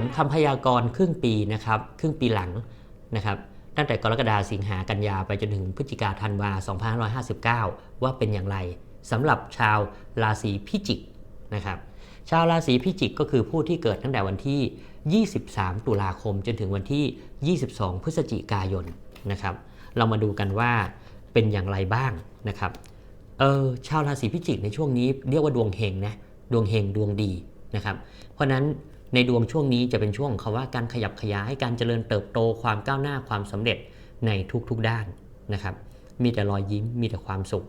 มคำพยากรณ์ครึ่งปีนะครับ ครึ่งปีหลังนะครับตั้งแต่กรกฎาสิงหากันยาไปจนถึงพฤศจิกาธันวา2559 ว่าเป็นอย่างไรสำหรับชาวราศีพิจิกนะครับชาวราศีพิจิกก็คือผู้ที่เกิดตั้งแต่วันที่ 23 ตุลาคมจนถึงวันที่ 22 พฤศจิกายนนะครับ เรามาดูกันว่าเป็นอย่างไรบ้างนะครับเออชาวราศีพิจิกในช่วงนี้เรียกว่าดวงเฮงนะดวงเฮงดวงดีนะครับ เพราะนั้น ในดวงช่วงนี้จะเป็นช่วงของคำว่าการขยับขยายการเจริญเติบโตความก้าวหน้าความสำเร็จในทุกๆด้านนะครับ มีแต่รอยยิ้มมีแต่ความสุข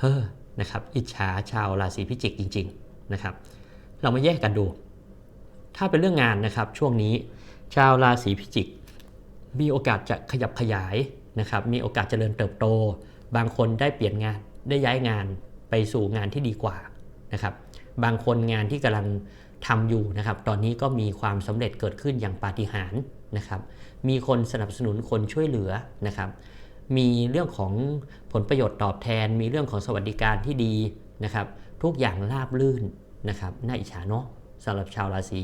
เฮ้อนะครับอิจฉาชาวราศีพิจิกจริง ๆนะครับ เรามาแยกกันดู ถ้าเป็นเรื่องงานนะครับช่วงนี้ชาวราศีพิจิก มีโอกาสจะขยับขยายนะครับมีโอกาสเจริญเติบโต บางคนได้เปลี่ยนงานได้ย้ายงานไปสู่งานที่ดีกว่านะครับบางคนงานที่กำลัง ทำอยู่นะครับ ตอนนี้ก็มีความสำเร็จเกิดขึ้นอย่างปาฏิหาริย์นะครับ มีคนสนับสนุนคนช่วยเหลือนะครับ มีเรื่องของผลประโยชน์ตอบแทน มีเรื่องของสวัสดิการที่ดีนะครับ ทุกอย่างราบรื่นนะครับน่าอิจฉาเนาะสำหรับชาวราศี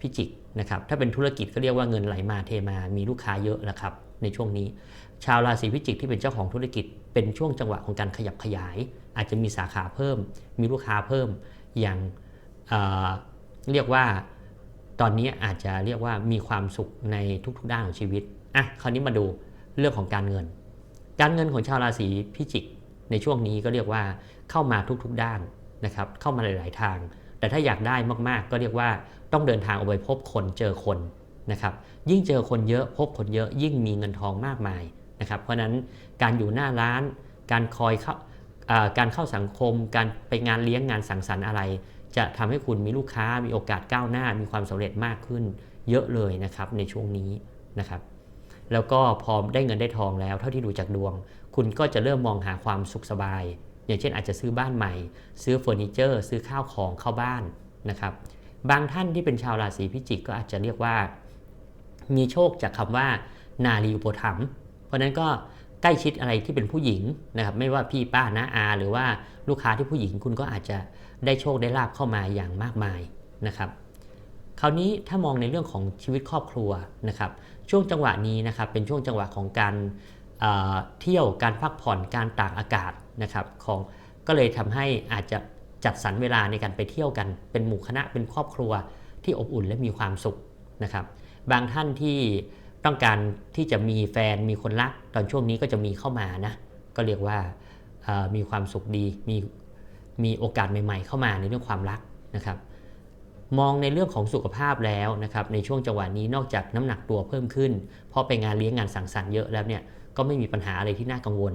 พิจิกนะครับถ้าเป็นธุรกิจก็เรียกว่าเงินไหลมาเทมา มีลูกค้าเยอะแล้วครับในช่วงนี้ ชาวราศีพิจิกที่เป็นเจ้าของธุรกิจ เป็นช่วงจังหวะของการขยับขยาย อาจจะมีสาขาเพิ่ม มีลูกค้าเพิ่มอย่าง เรียกว่าตอนนี้อาจจะเรียกว่ามีความสุขในทุกๆด้านของชีวิตอะคราวนี้มาดูเรื่องของการเงิน การเงินของชาวราศีพิจิกในช่วงนี้ก็เรียกว่าเข้ามาทุกๆด้านนะครับ เข้ามาหลายๆทาง แต่ถ้าอยากได้มากๆ ก็เรียกว่าต้องเดินทางออกไปพบคนเจอคนนะครับ ยิ่งเจอคนเยอะพบคนเยอะยิ่งมีเงินทองมากมายนะครับ เพราะนั้นการอยู่หน้าร้าน การคอยเข้า การเข้าสังคม การไปงานเลี้ยงงานสังสรรค์อะไร จะทำให้คุณมีลูกค้ามีโอกาสก้าวหน้า มีความสำเร็จมากขึ้น เยอะเลยนะครับในช่วงนี้นะครับแล้วก็พอได้เงินได้ทองแล้ว เท่าที่ดูจากดวง คุณก็จะเริ่มมองหาความสุขสบาย อย่างเช่นอาจจะซื้อบ้านใหม่ ซื้อเฟอร์นิเจอร์ ซื้อข้าวของเข้าบ้านนะครับบางท่านที่เป็นชาวราศีพิจิกก็อาจจะเรียกว่า มีโชคจากคำว่า นารีอุปถัมภ์เพราะฉะนั้นก็ ใกล้ชิดอะไรที่เป็นผู้หญิงนะครับไม่ว่าพี่ป้าน้าอา หรือว่าลูกค้าที่ผู้หญิงคุณก็อาจจะได้โชคได้ลาบเข้ามาอย่างมากมายนะครับคราวนี้ถ้ามองในเรื่องของชีวิตครอบครัวนะครับช่วงจังหวะนี้นะครับเป็นช่วงจังหวะของการเเที่ยวการพักผ่อนการตากอากาศนะครับของก็เลยทำให้อาจจะจัดสรรเวลาในการไปเที่ยวกัน เป็นหมู่คณะเป็นครอบครัวที่อบอุ่นและมีความสุขนะครับบางท่านที่ ต้องการที่จะมีแฟนมีคนรัก ตอนช่วงนี้ก็จะมีเข้ามานะก็เรียกว่ามีความสุขดีมีมีโอกาสใหม่ ๆ เข้ามาในเรื่องความรักนะครับ มองในเรื่องของสุขภาพแล้วนะครับในช่วงจังหวะนี้นอกจากน้ำหนักตัวเพิ่มขึ้น เพราะไปงานเลี้ยงงานสังสรรค์เยอะแล้วเนี่ยก็ไม่มีปัญหาอะไรที่น่ากังวล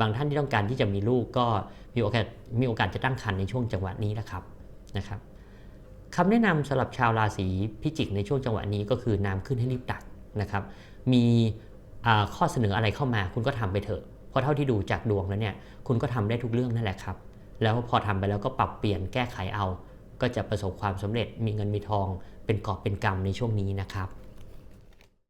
บางท่านที่ต้องการที่จะมีลูกก็มีโอกาสมีโอกาสจะตั้งครรภ์ในช่วงจังหวะนี้แหละครับนะครับคำแนะนำสำหรับชาวราศีพิจิกในช่วงจังหวะนี้ก็คือน้ำขึ้นให้รีบตัก นะครับ มีข้อเสนออะไรเข้ามาคุณก็ทำไปเถอะ เพราะเท่าที่ดูจากดวงแล้วเนี่ยคุณก็ทำได้ทุกเรื่องนั่นแหละครับ แล้วพอทำไปแล้วก็ปรับเปลี่ยนแก้ไขเอา ก็จะประสบความสำเร็จมีเงินมีทองเป็นกอบเป็นกำในช่วงนี้นะครับ